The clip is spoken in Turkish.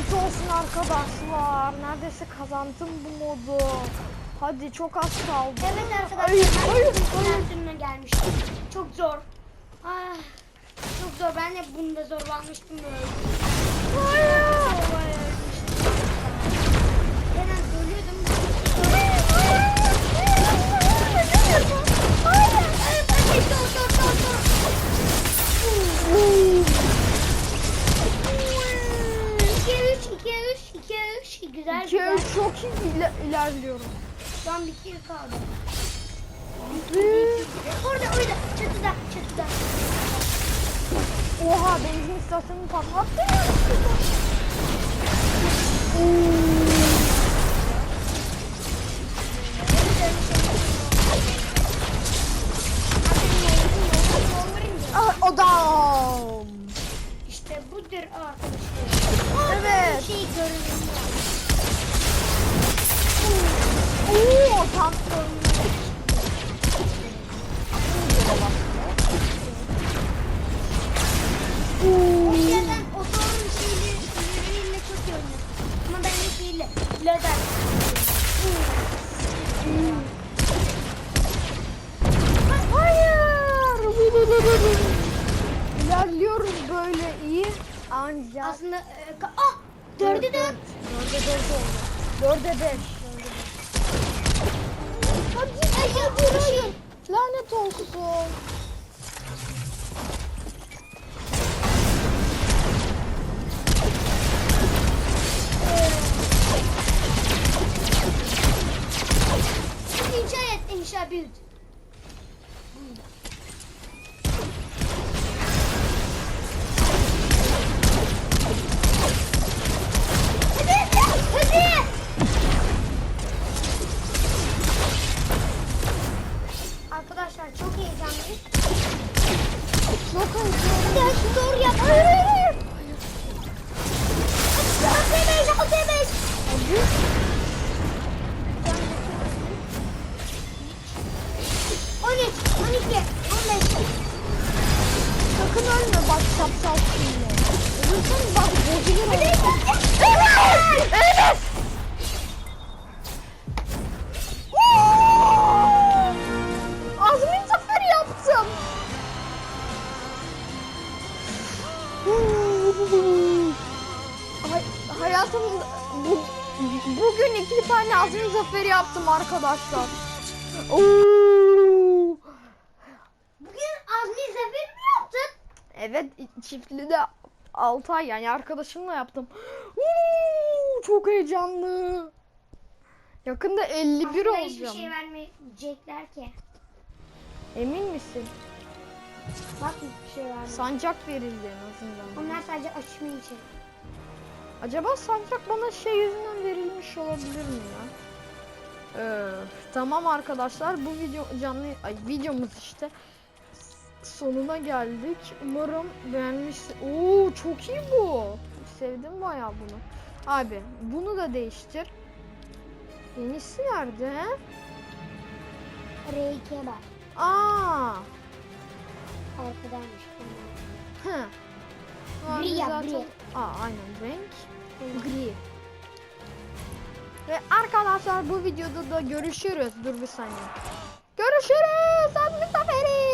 Lanet olsun arkadaşlar. Neredeyse kazandım bu modu. Hadi çok az kaldı. Evet arkadaşlar hayır, ikinci türüne gelmiştim. Çok zor. Ah, çok zor. Ben de bunda zorlanmıştım böyle. Hayır. 2 3 2 3 güzel. 2 3 çok iyi iler, ilerliyorum. Ben 2'ye kaldım. Orada orada çatıda çatıda. Oha benzin istasyonunu patlattı. Ah, o da. İşte budur arkadaşlar. Şey görünüm. Oo, tam O yerden o sorun şeyleriyle çok iyi oynuyor. Ama ben de şeyle lazer. Hayır. İlerliyoruz böyle iyi. Ancak Aslında e, ka- ah dördü dört. Dörde dört oldu. Dörde beş. Hadi hadi hadi. Lanet olsun. İnşa et inşa büyüt. Hayır hayır hayır. Altı beş altı beş. On üç, on iki, on beş. Sakın ölme bak şapşal şimdi. Ölürsen hayatımda bu, bugün iki tane azmin zaferi yaptım arkadaşlar. Oo. Bugün Azmi Zafer mi yaptın? Evet çiftli de 6 ay yani arkadaşımla yaptım. Oo, çok heyecanlı. Yakında 51 Aslında hiçbir olacağım. şey vermeyecekler ki. Emin misin? Bak hiçbir şey vermiyor. Sancak verildi en azından. Onlar sadece açma için. Acaba sancak bana şey yüzünden verilmiş olabilir mi ya? Öf, tamam arkadaşlar bu video canlı ay, videomuz işte sonuna geldik. Umarım beğenmişsiniz. Oo çok iyi bu. Sevdim bayağı bunu. Abi bunu da değiştir. Yenisi nerede? he? R2'ye bak. Aa. Arkadaymış. Hı. Gri zaten- gri. Aa aynen renk. Gri. Ve arkadaşlar bu videoda da görüşürüz. Dur bir saniye. Görüşürüz. Azmi Zaferi.